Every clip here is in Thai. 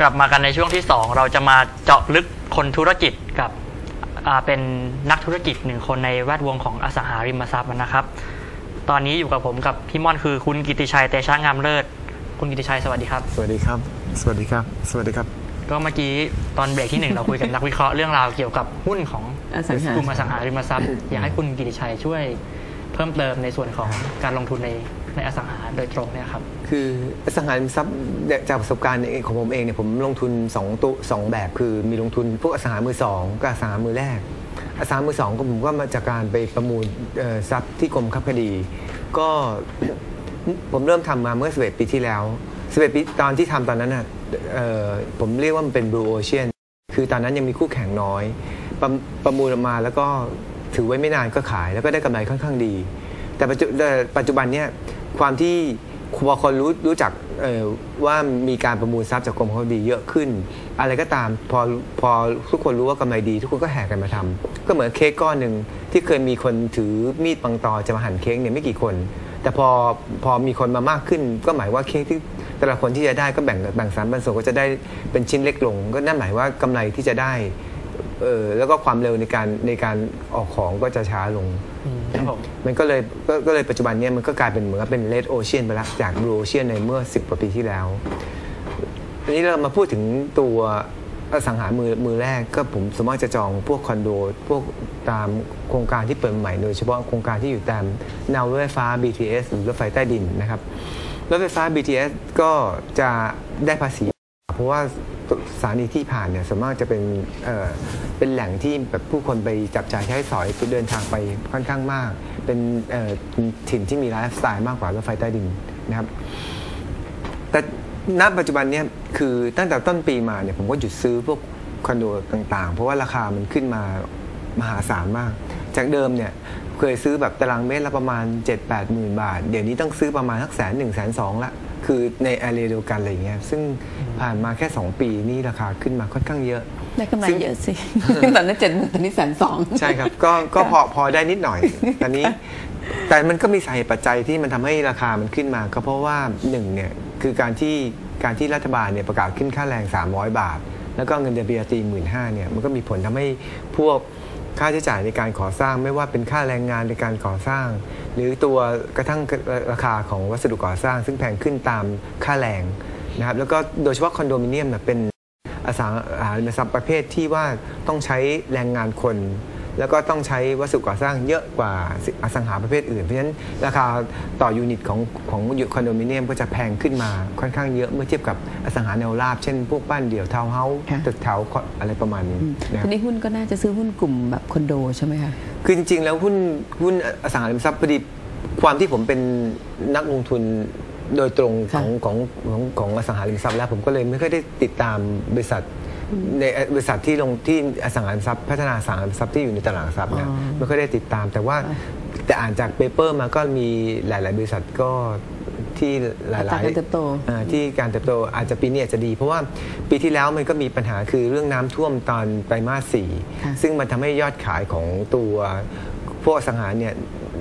กลับมากันในช่วงที่ 2 เราจะมาเจาะลึกคนธุรกิจกับอ่าเป็นนักธุรกิจหนึ่งคนในแวดวงของอสังหาริมทรัพย์นะครับ ตอนนี้อยู่กับผมกับพี่ม่อนคือคุณกิติชัยเตชะงามเลิศ คุณกิติชัยสวัสดีครับ สวัสดีครับ สวัสดีครับ สวัสดีครับ ก็เมื่อกี้ตอนเบรกที่หนึ่งเราคุยกับนักวิเคราะห์เรื่องราวเกี่ยวกับหุ้นของอสังหากลุ่มอสังหาริมทรัพย์ อยากให้คุณกิติชัยช่วยเพิ่มเติมในส่วนของการลงทุนใน ในอสังหาโดยตรงเนี่ยครับคืออสังหาริมทรัพย์จากประสบการณ์ของผมเองเนี่ยผมลงทุน2ตัวสองแบบ คือมีลงทุนพวกอสังหามือสองกับอสังหามือแรกอสังหามือสองก็ผมก็มาจากการไปประมูลทรัพย์ที่กรมคับคดี ก็ผมเริ่มทำมาเมื่อ11ปีที่แล้ว11ปีตอนที่ทำตอนนั้นน่ะผมเรียกว่ามันเป็น blue ocean คือตอนนั้นยังมีคู่แข่งน้อย ประประมูลออกมาแล้วก็ถือไว้ไม่นานก็ขายแล้วก็ได้กำไรค่อนข้างดี แต่ปัจจุแต่ปัจจุบันเนี่ย ความที่พอคนรู้รู้จักว่ามีการประมูลทรัพย์จากกรมคดีเยอะขึ้น อะไรก็ตามพอพอทุกคนรู้ว่ากำไรดี ทุกคนก็แห่กันมาทำก็เหมือนเค้กก้อนหนึ่งที่เคยมีคนถือมีดปังตอจะมาหั่นเค้กเนี่ยไม่กี่คน แต่พอพอมีคนมามากขึ้น ก็หมายว่าเค้กที่แต่ละคนที่จะได้ก็แบ่งแบ่งสรรปันส่วนก็จะได้เป็นชิ้นเล็กลง ก็นั่นหมายว่ากำไรที่จะได้ เออแล้วก็ความเร็วในการในการออกของก็จะช้าลงอืมครับผมมันก็เลยก็ก็เลยปัจจุบันเนี้มันก็กลายเป็นเหมือนกับเป็นเลดโอเชียนไปแล้วจากบลูโอเชียนในเมื่อ 10กว่าปีที่แล้วทีนี้เรามาพูดถึงตัวอสังหามือมือแรกก็ผมสามารถจะจองพวกคอนโด พวกตามโครงการที่เปิดใหม่โดยเฉพาะโครงการที่อยู่ตามแนวรถไฟฟ้า BTS หรือรถไฟใต้ดินนะครับรถไฟฟ้า BTS ก็จะได้ภาษี เพราะว่า สถานีที่ผ่านเนี่ยส่วนมากจะเป็นเอ่อเป็นแหล่งที่แบบผู้คนไปจับจ่ายใช้สอยคือเดินทางไปค่อนข้างมาก เป็นเอ่อถิ่นที่มีไลฟ์สไตล์มากกว่ารถไฟใต้ดินนะครับ แต่ณปัจจุบันเนี่ยคือตั้งแต่ต้นปีมาเนี่ยผมก็หยุดซื้อพวกคอนโดต่างๆ เพราะว่าราคามันขึ้นมามหาศาลมาก จากเดิมเนี่ย เคยซื้อแบบตารางเมตรละประมาณ 7 8หมื่นบาท เดี๋ยวนี้ต้องซื้อประมาณสักแสนหนึ่งแสนสองละ คือในแอเรียเดียวกันอะไรอย่างเงี้ยซึ่งผ่านมาแค่ 2 ปีนี่ราคาขึ้นมาค่อนข้างเยอะ ได้กำไรซึ่งเยอะสิตอนนั้นเจ็ดหมื่นตอนนี้แสนสองใช่ครับ ก็ก็พอพอได้นิดหน่อยตอนนี้ แต่มันก็มีสาเหตุปัจจัยที่มันทำให้ราคามันขึ้นมา ก็เพราะว่าหนึ่งเนี่ยคือการที่การที่รัฐบาลเนี่ยประกาศขึ้นค่าแรง 300 บาท แล้วก็เงินเดือนปริญญาตรีหมื่นห้าเนี่ยมันก็มีผลทำให้พวก ค่าใช้จ่ายในการก่อสร้างไม่ว่าเป็นค่าแรงงานในการก่อสร้าง หรือตัวกระทั่งราคาของวัสดุก่อสร้าง ซึ่งแพงขึ้นตามค่าแรงนะครับแล้วก็โดยเฉพาะคอนโดมิเนียมเนี่ยเป็นอสังหาริมทรัพย์ประเภทที่ว่าต้องใช้แรงงานคน แล้วก็ต้องใช้วัสดุก่อสร้างเยอะกว่าอสังหาประเภทอื่น เพราะฉะนั้นราคาต่อยูนิตของของคอนโดมิเนียมก็จะแพงขึ้นมาค่อนข้างเยอะเมื่อเทียบกับอสังหาแนวราบ เช่นพวกบ้านเดี่ยวทาวน์เฮาส์ค่ะตึกแถวอะไรประมาณนี้นะคทีรับนี้หุ้นก็น่าจะซื้อหุ้นกลุ่มแบบคอนโดใช่ไหมคะคือจริง ๆ แล้วหุ้นหุ้นอสังหาริมทรัพย์พอดีความที่ผมเป็นนักลงทุนโดยตรงขค่ะองของของของอสังหาริมทรัพย์แล้วผมก็เลยไม่ค่อยได้ติดตามบริษัท ในบริษัทที่ลงที่อสังหาริมทรัพย์พัฒนาอสังหาริมทรัพย์ที่อยู่ในตลาดหลักทรัพย์เนี่ยอ๋อไม่ค่อยได้ติดตาม แต่ว่าแต่อ่านจากเปเปอร์มาก็มีหลาย ๆ บริษัทก็ที่หลายอัตราการเติบโตอ่าที่การเติบโตอาจจะปีนี้อาจจะดี เพราะว่าปีที่แล้วมันก็มีปัญหาคือเรื่องน้ำท่วมตอนไตรมาสสี่ค่ะซึ่งมันทำให้ยอดขายของตัวพวกอสังหาเนี่ย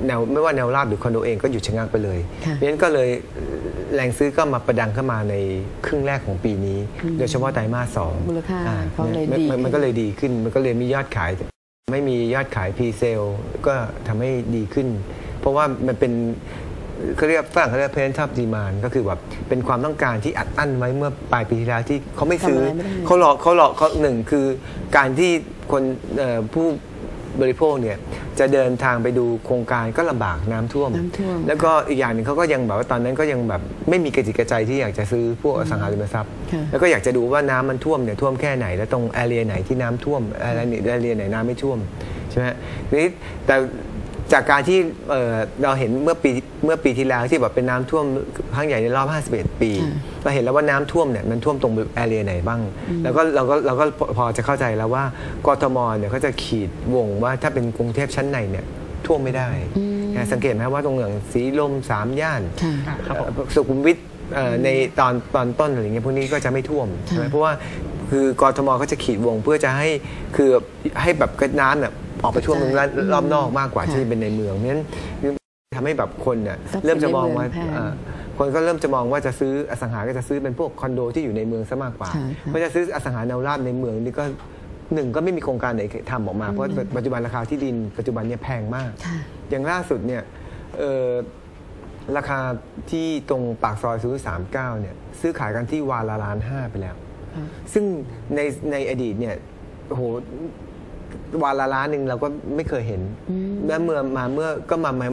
แนวไม่ว่าแนวราบหรือคอนโดเองก็หยุดชะงักไปเลยค่ะเพราะฉะนั้นก็เลย แรงซื้อก็มาประดังเข้ามาในครึ่งแรกของปีนี้ โดยเฉพาะไตรมาสสองมูลค่าอ่เขาเลยมันดีมันมันก็เลยดีขึ้นมันก็เลยมียอดขาย ไม่มียอดขายพรีเซลก็ทำให้ดีขึ้น เพราะว่ามันเป็นเขาเรียกฝรั่งเขาเรียก pent up demand ก็คือแบบเป็นความต้องการที่อัดอั้นไว้เมื่อปลายปีที่แล้วที่เขาไม่ซื้อทำอะไรไม่ได้เขาหลอกเขาหลอกเขาหนึ่งคือการที่คนเอ่อผู้ บริโภคเนี่ยจะเดินทางไปดูโครงการก็ลำบากน้ำท่วมน้ำท่วม แล้วก็อีกอย่างหนึ่งเขาก็ยังแบบว่าตอนนั้นก็ยังแบบไม่มีกระจิตกระใจที่อยากจะซื้อพวกอสังหาริมทรัพย์ค่ะแล้วก็อยากจะดูว่าน้ำมันท่วมเนี่ยท่วมแค่ไหน แล้วตรงแอเรียไหนที่น้ำท่วมแอเรียไหนน้ำไม่ท่วมใช่ไหมทีนี้แต่ จากการที่เอ่อเราเห็นเมื่อปีเมื่อปีที่แล้วที่แบบเป็นน้ำท่วมครั้งใหญ่ในรอบ 51 ปีค่ะเราเห็นแล้วว่าน้ำท่วมเนี่ยมันท่วมตรงแอเรียไหนบ้าง แล้วก็เราก็เราก็พอจะเข้าใจแล้วว่ากทมเนี่ยเขาจะขีดวงว่าถ้าเป็นกรุงเทพชั้นในเนี่ยท่วมไม่ได้นะสังเกตไหมว่าตรงอย่างสีลมสามย่านค่ะอะครับผมเอ่อสุขุมวิทเอ่อในตอนตอนต้นอะไรเงี้ยพวกนี้ก็จะไม่ท่วมใช่ไหมเพราะว่าคือกรทมเขาจะขีดวงเพื่อจะให้คือให้แบบกระน้ำเนี่ย ออกไปท่วมกระจายรอบรอบนอกมากกว่าค่ะที่จะเป็นในเมืองเพราะฉะนั้นทำให้แบบคนเนี่ยทรัพย์สินเริ่มจะมองว่าในเมืองแพงเอ่อคนก็เริ่มจะมองว่าจะซื้ออสังหาก็จะซื้อเป็นพวกคอนโดที่อยู่ในเมืองซะมากกว่าใช่ค่ะเพราะจะซื้ออสังหาแนวราบในเมืองนี่ก็หนึ่งก็ไม่มีโครงการไหนทำออกมา เพราะปัจจุบันราคาที่ดินปัจจุบันเนี่ยแพงมากค่ะอย่างล่าสุดเนี่ยเอ่อราคาที่ตรงปากซอยสุขุมวิทสามเก้าเนี่ยซื้อขายกันที่วาละล้านห้าไปแล้วค่ะซึ่งในในอดีตเนี่ยโอ้โห วาละล้านหนึ่งเราก็ไม่เคยเห็นและเมื่อมาเมื่อก็มามา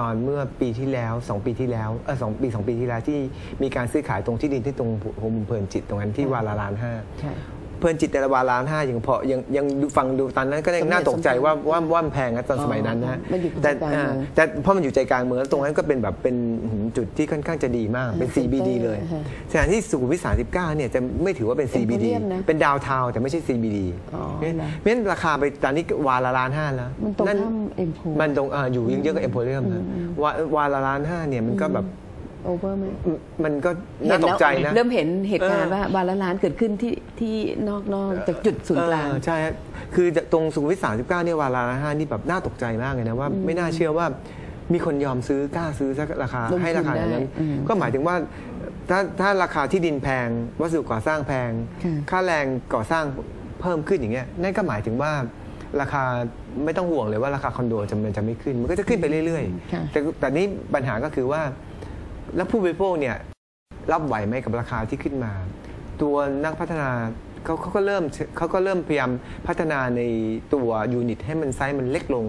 ตอนเมื่อปีที่แล้วสองปีที่แล้วเออสองปีสองปีที่แล้วที่มีการซื้อขายตรงที่ดินที่ตรงโฮมเพลินจิตตรงนั้นที่วาละล้านห้าค่ะ เพลินจิตแต่ละวาล้านห้ายังพอยังยังดูฟังดูตอนนั้นก็ยังน่าตกใจว่าว่าว่ามันแพงนะตอนสมัยนั้นนะมันอยู่แต่ใจกลางเมืองอ่าแต่เพราะมันอยู่ใจกลางเมืองแล้วตรงนั้นก็เป็นแบบเป็นหืมจุดที่ค่อนข้างจะดีมากเป็น CBD เลยค่ะสถานที่สุขุมวิท39เนี่ยจะไม่ถือว่าเป็น CBD Emporium นะเป็นดาวเทาแต่ไม่ใช่ CBD อ๋อเพราะฉะนั้นเหรอเพราะฉะนั้นราคาไปตอนนี้วาละล้านห้าแล้วมันตรงนั่นข้ามเอ็มโพมันตรงอ่าอยู่ยังเยอะกับเอ็มโพเรียมนะวาวาละล้านห้าเนี่ยมันก็แบบ โอเวอร์ไหมมันก็น่าตกใจนะ เริ่มเห็นเหตุการณ์เออว่าบาลานซ์เกิดขึ้นที่ที่นอกนอกจากจุดศูนย์กลางเออใช่ฮะคือตรงสุขุมวิท39เนี่ยวาลาห้านี่แบบน่าตกใจมากเลยนะว่าไม่น่าเชื่อว่ามีคนยอมซื้อกล้าซื้อสักราคาลงทุนให้ราคาอย่างนั้นได้อืมก็หมายถึงว่าถ้าถ้าราคาที่ดินแพง วัสดุก่อสร้างแพงค่ะค่าแรงก่อสร้างเพิ่มขึ้นอย่างเงี้ยนั่นก็หมายถึงว่าราคาไม่ต้องห่วงเลยว่าราคาคอนโดจะมันจะไม่ขึ้น มันก็จะขึ้นไปเรื่อยค่ะๆแต่แต่นี่ปัญหาก็คือว่า แล้วผู้บริโภคเนี่ยรับไหวไหมกับราคาที่ขึ้นมา ตัวนักพัฒนาเขาเขาก็เริ่มเขาก็เริ่มพยายามพัฒนาในตัวยูนิตให้มันไซส์มันเล็กลง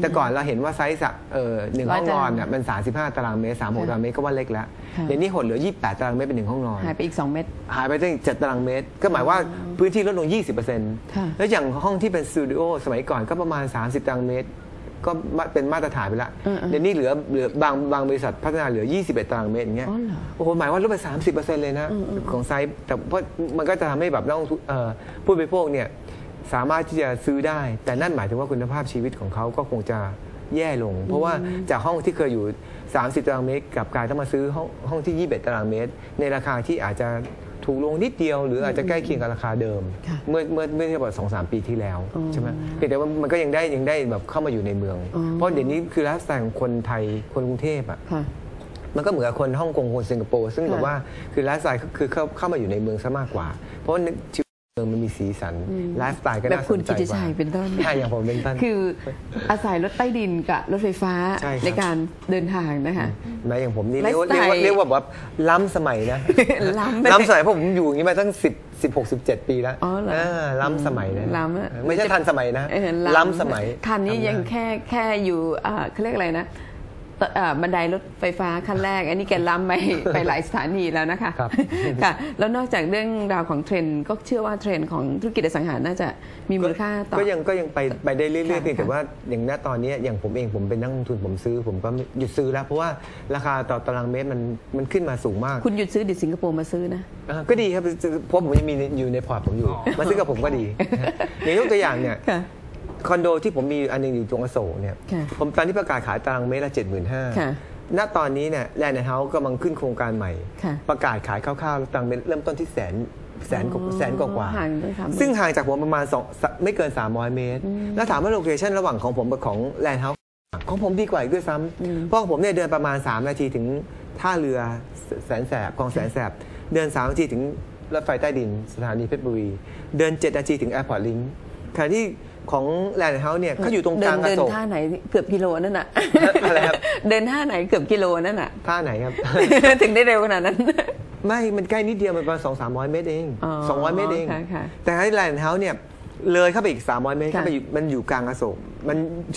แต่ก่อนเราเห็นว่าไซส์สักเออหนึ่งห้องนอนเนี่ยมัน 35 ตารางเมตร36ตารางเมตรก็ว่าเล็กแล้วค่ะเดี๋ยวนี้หดเหลือ 28 ตารางเมตรเป็นหนึ่งห้องนอน หายไปอีก 2 เม็ดหายไปตั้ง7ตารางเมตร ก็หมายว่าพื้นที่ลดลงค่ะ20%แล้วอย่างห้องที่เป็นสตูดิโอสมัยก่อนก็ประมาณ 30 ตารางเมตร ก็มาเป็นมาตรฐานไปละเออๆเดี๋ยวนี้เหลือเหลือบางบางบริษัทพัฒนาเหลือ 21 ตารางเมตรอย่างเงี้ยอ๋อเหรอโอ้โหหมายว่าลดไป 30%เลยนะ ของไซส์แต่เพราะมันก็จะทำให้แบบนักลงทุนเอ่อผู้บริโภคเนี่ยสามารถที่จะซื้อได้ แต่นั่นหมายถึงว่าคุณภาพชีวิตของเขาก็คงจะแย่ลง เพราะว่าจากห้องที่เคยอยู่ 30 ตารางเมตรกลับกลายต้องมาซื้อห้องห้องที่ 21 ตารางเมตร ในราคาที่อาจจะ ถูกลงนิดเดียว หรืออาจจะใกล้เคียงกับราคาเดิม ค่ะเมื่อเมื่อเมื่อเทียบกับสองสามปีที่แล้วอ๋อใช่ไหมเพียงแต่ว่ามันก็ยังได้ยังได้แบบเข้ามาอยู่ในเมือง อ๋อ เพราะเดี๋ยวนี้คือไลฟ์สไตล์ของคนไทยคนกรุงเทพอะ ค่ะ มันก็เหมือนกับคนฮ่องกงคนสิงคโปร์ซึ่งค่ะแบบว่าคือไลฟ์สไตล์คือเข้าเข้ามาอยู่ในเมืองซะมากกว่า เพราะว่าชีวิตเมืองมันมีสีสันไลฟ์สไตล์ก็แบบน่าสคุณนใจกิติกว่าชัยเป็นต้น ใช่อย่างผมเป็นต้น คืออาศัยรถใต้ดินกับรถไฟฟ้าใช่ครับ ในการเดินทางนะคะแม้อย่างผมนี่ไลเรียฟ์กว่าสไตล์เรียกว่าเรียกว่าแบบล้ำสมัยนะ ล้ำไปล้ำสมัยเพราะผมอยู่อย่างนี้มาตั้งสิบสิบหกสิบเจ็ดปีแล้วอ๋อเหรอล้ำสมัยนะล้ำอะ ไม่ใช่ทันสมัยนะเออล้ำสมัยทันนี้ทำได้ยังแค่แค่อยู่อ่าเขาเรียกอะไรนะตอ่า บันไดรถไฟฟ้าขั้นแรก อันนี้แกล้ำไปไปหลายสถานีแล้วนะคะครับค่ะแล้วนอกจากเรื่องราวของเทรนด์ก็เชื่อว่าเทรนด์ของธุรกิจอสังหาน่าจะมีมูลค่าต่อก็ยังก็ยังไปไปได้เรื่อยค่ะๆเพียงแต่ค่ะว่าอย่างณตอนนี้อย่างผมเองผมเป็นนักลงทุนผมซื้อ ผมก็หยุดซื้อแล้วเพราะว่าราคาต่อตารางเมตรมันมันขึ้นมาสูงมาก คุณหยุดซื้อดิสิงคโปร์มาซื้อนะอ่าก็ดีครับเพราะผมยังมีอยู่ในพอร์ตผมอยู่มาซื้อกับผมก็ดีอย่างยกตัวอย่างเนี่ย ค่ะคอนโดที่ผมมีอันหนึงอยู่ตรงอโศกเนี่ยค่ะผมตอนที่ประกาศขายตารางเมตรละเจ็ดหมื่นห้าค่ะณตอนนี้เนี่ยแลนด์เฮาส์กำลังขึ้นโครงการใหม่ค่ะประกาศขายคร่าวๆตารางเมตรเริ่มต้นที่แสนแสนกว่าอ๋อแสนกว่าๆห่างตั้งสามหมื่นซึ่งห่างจากผมประมาณสองสไม่เกิน 300 เมตร แล้วถามว่าโลเคชันระหว่างของผมกับของแลนด์เฮาส์ของผมดีกว่าอีกด้วยซ้ำเพราะของผมเนี่ยเดินประมาณ 3 นาทีถึงท่าเรือแสนแสบคลองแสนแสบ เดิน 3 นาทีถึงรถไฟใต้ดินสถานีเพชรบุรี เดิน 7 นาทีถึงแอร์พอร์ตลิงก์ขณะที่ ของแลนด์เฮาส์เนี่ยเขาอยู่ตรงกลางอเดินโศกท่าไหนเกือบกิโลนั่นน่ะอะไรครับเดินท่าไหนเกือบกิโลนั่นน่ะท่าไหนครับ ถึงได้เร็วขนาดนั้น ไม่มันใกล้นิดเดียวมันประมาณสองสามร้อยเมตรเองอ๋อสองร้อยเมตรเองค่ะค่ะแต่ให้แลนด์เฮาส์เนี่ยเลยเข้าไปอีก 300 เมตรค่ะเข้าไปอยู่มันอยู่กลางอโศกมัน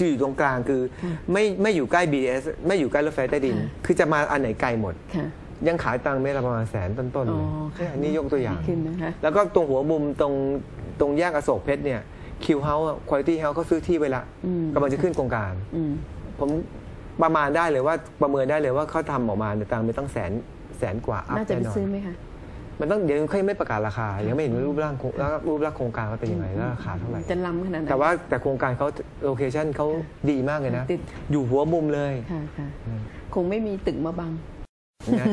อยู่ตรงกลางคือค่ะไม่ไม่อยู่ใกล้ BTS ไม่อยู่ใกล้รถไฟใต้ดินค่ะคือจะมาอันไหนไกลหมดค่ะยังขายตังค์เมตรละประมาณแสนต้นๆอ๋เลอยค่ะอันนี้ยกตัวอย่างดีขึ้นนะคะแล้วก็ตรงหัวมุมตรงตรงแยกอโศกเพชรเนี่ย คิวเฮาส์คุณภาพเฮาส์เขาซื้อที่ไว้ละอืมกำลังจะขึ้นโครงการอืมผมประมาณได้เลยว่าประเมินได้เลยว่าเขาทำออกมาในยตังค์ไม่ต้องแสนแสนกว่าอัพน่าจะแน่ไปนอนซื้อไหมคะมันต้องเดี๋ยวเขายังไม่ประกาศราคา ยังไม่เห็นรูปร่างโครงแล้วรูปร่างโครงการว่าเป็นยังไงแล้วราคาเท่าไหร่จะล้ำขนาดนั้นแต่ว่าแต่โครงการเขาโลเคชั่นเขาดีมากเลยนะติดอยู่หัวมุมเลยค่ะค่ะคงไม่มีตึกมาบังนะ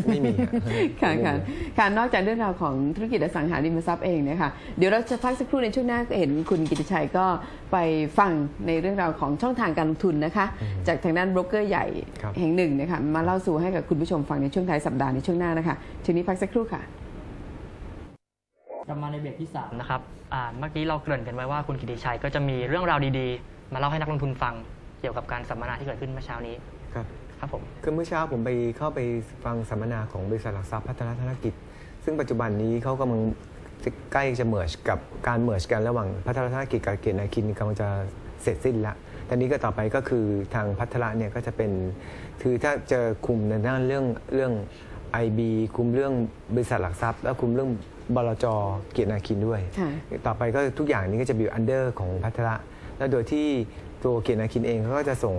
ไม่มีอะค่ะไม่มีค่ะค่ะนอกจากเรื่องราวของธุรกิจอสังหาริมทรัพย์เองเนี่ยค่ะเดี๋ยวเราจะพักสักครู่ในช่วงหน้าก็เห็นคุณกิติชัยก็ไปฟังในเรื่องราวของช่องทางการลงทุนนะคะ จากทางด้านโบรกเกอร์ใหญ่ครับแห่งหนึ่งนะคะมาเล่าสู่ให้กับคุณผู้ชมฟังในช่วงท้ายสัปดาห์ในช่วงหน้านะคะช่วงนี้พักสักครู่ค่ะกลับมาในเบรกที่3นะครับอ่าเมื่อกี้เราเกริ่นกันไว้ว่าคุณกิติชัยก็จะมีเรื่องราวดีๆ มาเล่าให้นักลงทุนฟังเกี่ยวกับการสัมมนาที่เกิดขึ้นเมื่อเช้านี้ครับ ครับผม คือเมื่อเช้าผมไปเข้าไปฟังสัมมนาของบริษัทหลักทรัพย์พัฒนาธนกิจ ซึ่งปัจจุบันนี้เขากำลังจะใกล้จะเมิร์กับการเมิร์กันระหว่างพัฒนาธนกิจกับเกียรตินาคินกำลังจะเสร็จสิ้นละตอนนี้ก็ต่อไปก็คือทางพัฒนาเนี่ยก็จะเป็นคือถ้าเจอคุมในด้านเรื่องเรื่อง IB คุมเรื่องบริษัทหลักทรัพย์ แล้วคุมเรื่องบลจเกียรตินาคินด้วยค่ะต่อไปก็ทุกอย่างนี้ก็จะอยู่อันเดอร์ของพัฒระแล้วโดยที่ตัวเกียรตินาคินเองเขาก็จะส่ง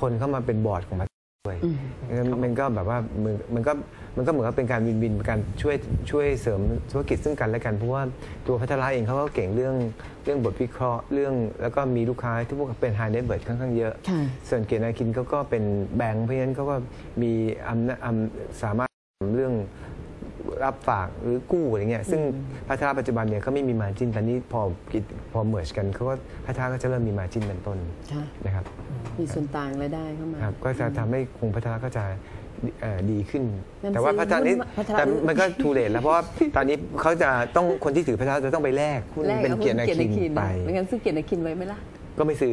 คนเข้ามาเป็นบอร์ดของพัฒระ ด้วยอืมงั้นมันก็แบบว่ามันมันก็มันก็เหมือนกับเป็นการวินวินการช่วยช่วยเสริมธุรกิจซึ่งกันและกันเพราะว่าตัวพัฒระเองเขาก็เก่งเรื่องเรื่องบทวิเคราะห์เรื่องแล้วก็มีลูกค้าที่พวกเป็นไฮเน็ตเบิร์ดค่อนข้างเยอะค่ะส่วนเกียรตินาคินเขาก็เป็นแบงค์เพราะฉะนั้นเขาก็มีอำนาจอำสามารถทำเรื่อง รับฝากหรือกู้อะไรเงี้ยซึ่งพัฒนาปัจจุบันเนี่ยเขาไม่มีมาจินแต่นี้พอกิจพอเมิร์ชกันเขาก็พัฒนาก็จะเริ่มมีมาจินเป็นต้นค่ะนะครับมีส่วนต่างรายได้เข้ามาครับก็จะทำให้คงพัฒนาก็จะเอ่อดีขึ้นงั้น แต่ว่าซื้อพัฒนานี้หุ้นพัฒนาแต่มันก็ทูเลตแล้วเพราะว่าตอนนี้เขาจะต้องคนที่ถือพัฒนาจะต้องไปแลกหุ้นแรกเป็นเอาเกียรตินาคินไปนะไม่งั้นซื้อเกียรตินาคินไว้ไหมล่ะ ก็ไม่ซื้อ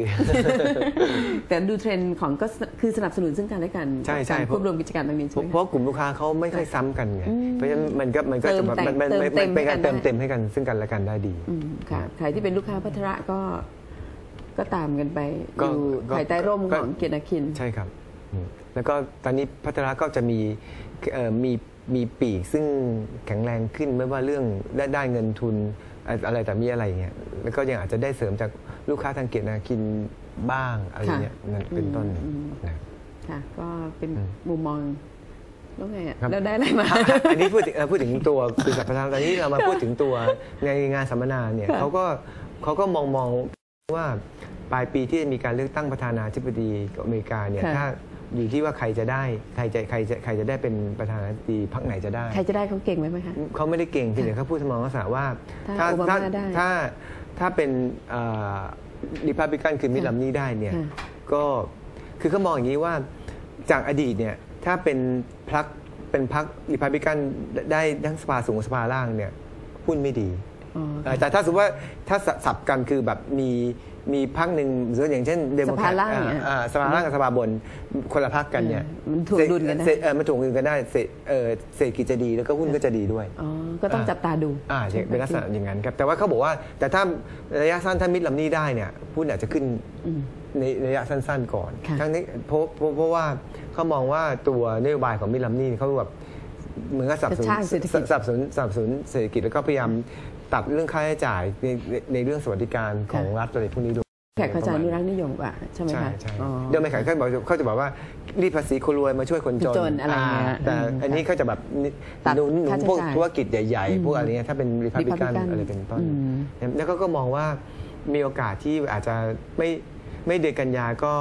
แต่ดูเทรนด์ของก็คือสนับสนุนซึ่งกันและกันใช่ใช่การควบรวมกิจการตรงนี้ใช่ไหมเพคะราะกลุ่มลูกค้าเขาไม่ค่อยซ้ำกันไงเพราะฉะนั้นมันก็มันก็เติจะมแบบแต่งมันมันเติมันมเป็นการเต็เติมมให้กันเต็มให้กันซึ่งกันและกันได้ดีอืมค่ะใครที่เป็นลูกค้าพัทระก็ก็ตามกันไปอก็ยู่ก็ภายใต้ร่มก็ของเกียรตินาคิน ใช่ครับอืมแล้วก็ตอนนี้พัฒนาก็จะมีเอ่อมีมีปีกซึ่งแข็งแรงขึ้นไม่ว่าเรื่องได้ได้เงินทุน อะอะไรแต่มีอะไรเงี้ยแล้วก็ยังอาจจะได้เสริมจากลูกค้าทางเกียรตินาคินบ้างอะไรเงี้ยนั่นเป็นต้นอืมนะค่ะก็เป็นอืมมุมมองแล้วไงอะครับแล้วได้อะไรมา อันนี้พูดถึงเอ่อพูดถึงตัวบริษัทพัฒนาตอนนี้เรามาพูดถึงตัวในงานสัมมนาเนี่ยค่ะเขาก็เขาก็มองมองว่าปลายปีที่จะมีการเลือกตั้งประธานาธิบดีของอเมริกาเนี่ยค่ะถ้า อยู่ที่ว่าใครจะได้ใครจะใครจะใครจะได้เป็นประธานาธิบดีพรรคไหนจะได้ ใครจะได้เขาเก่งไหมไหมคะ เขาไม่ได้เก่งเพียงแต่เขาพูดทำนองลักษณะว่าถ้าโอบามาได้ถ้าถ้าเป็นริพับลิกันคือมิดลัมนี่ได้เนี่ยค่ะก็คือเขามองอย่างนี้ว่าจากอดีตเนี่ยถ้าเป็นพรรคเป็นพรรคริพับลิกันได้ทั้งสภาสูงกับสภาล่างเนี่ยหุ้นไม่ดีอ๋อเอ่อแต่ถ้าสมมติว่าถ้าสสับกันคือแบบมี มีพักหนึ่งหรืออย่างเช่นเดโมแครตสภาล่างเนี่ยสภาล่างกับสภาบนคนละพักกันเนี่ยเออมันถ่วงดุลกันได้เศรษฐเออมันถ่วงดุลกันได้เศรษฐเอ่อเศรษฐกิจจะดีแล้วก็หุ้นก็จะดีด้วยอ๋อก็ต้องจับตาดูอ่าใช่เป็นลักษณะอย่างนั้นครับแต่ว่าเขาบอกว่า แต่ถ้าระยะสั้นถ้ามิดลำนี้ได้เนี่ยหุ้นอาจจะขึ้นอืมในระยะสั้น ๆ ก่อนค่ะทั้งนี้เพราะเพราะเพราะว่าเขามองว่าตัวนโยบายของมิดลำนี้เขาแบบเหมือนกับสนับสนุนกระชากเศรษฐกิจสนับสนุนสนับสนุนเศรษฐกิจแล้วก็พยายาม ตัดเรื่องค่าใช้จ่ายในในในเรื่องสวัสดิการของรัฐอะไรพวกนี้ด้วยแขกเข้าใจอนุรักษ์นิยมกว่าใช่ไหมใช่คะใช่อ๋อเดิมไม่ขายเขาบอกเขาจะบอกว่ารีดภาษีคนรวยมาช่วยคนจนจนอะไรเงี้ยแต่อืมอันนี้เขาจะแบบตัดหนุนหนุค่านใช้พวกจ่ายธุรกิจใหญ่อืมๆพวกอะไรเงี้ยถ้าเป็นรีพับลิกัน Republican อะไรเป็นต้นอืมแล้วก็ก็มองว่ามีโอกาสที่อาจจะไม่ไม่เดือนกันยาก็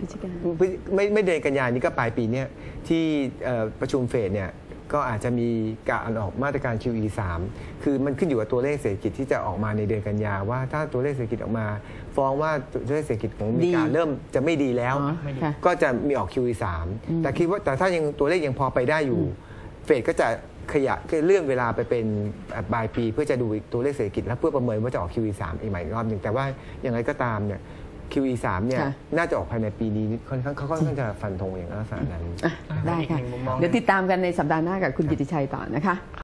พฤศจิกาไม่ไม่เดือนกันยานี้ก็ปลายปีเนี้ยที่เอ่อประชุมเฟดเนี่ย ก็อาจจะมีการออกมาตรการ QE 3 คือมันขึ้นอยู่กับตัวเลขเศรษฐกิจที่จะออกมาในเดือนกันยาว่าถ้าตัวเลขเศรษฐกิจออกมา ฟ้องว่าตัวเลขเศรษฐกิจของอเมริกาดีเริ่มจะไม่ดีแล้วอ๋อค่ะก็จะมีออก QE 3 แต่คิดว่าแต่ถ้ายังตัวเลขยังพอไปได้อยู่ เฟดก็จะขยะคือเลื่อนเวลาไปเป็นปลายปี เพื่อจะดูอีกตัวเลขเศรษฐกิจ แล้วเพื่อประเมินว่าจะออก QE 3อีกใหม่อีกรอบหนึ่งแต่ว่าอย่างไรก็ตามเนี่ย QE 3 เนี่ยค่ะ น่าจะออกภายในปีนี้ค่อนข้างเขาค่อนข้างจะฟันธงอย่างลักษณะนั้น อะได้ค่ะอีกหนึ่งมุมมองเดี๋ยวติดตามกันในสัปดาห์หน้ากับคุณกิติชัยต่อนะคะ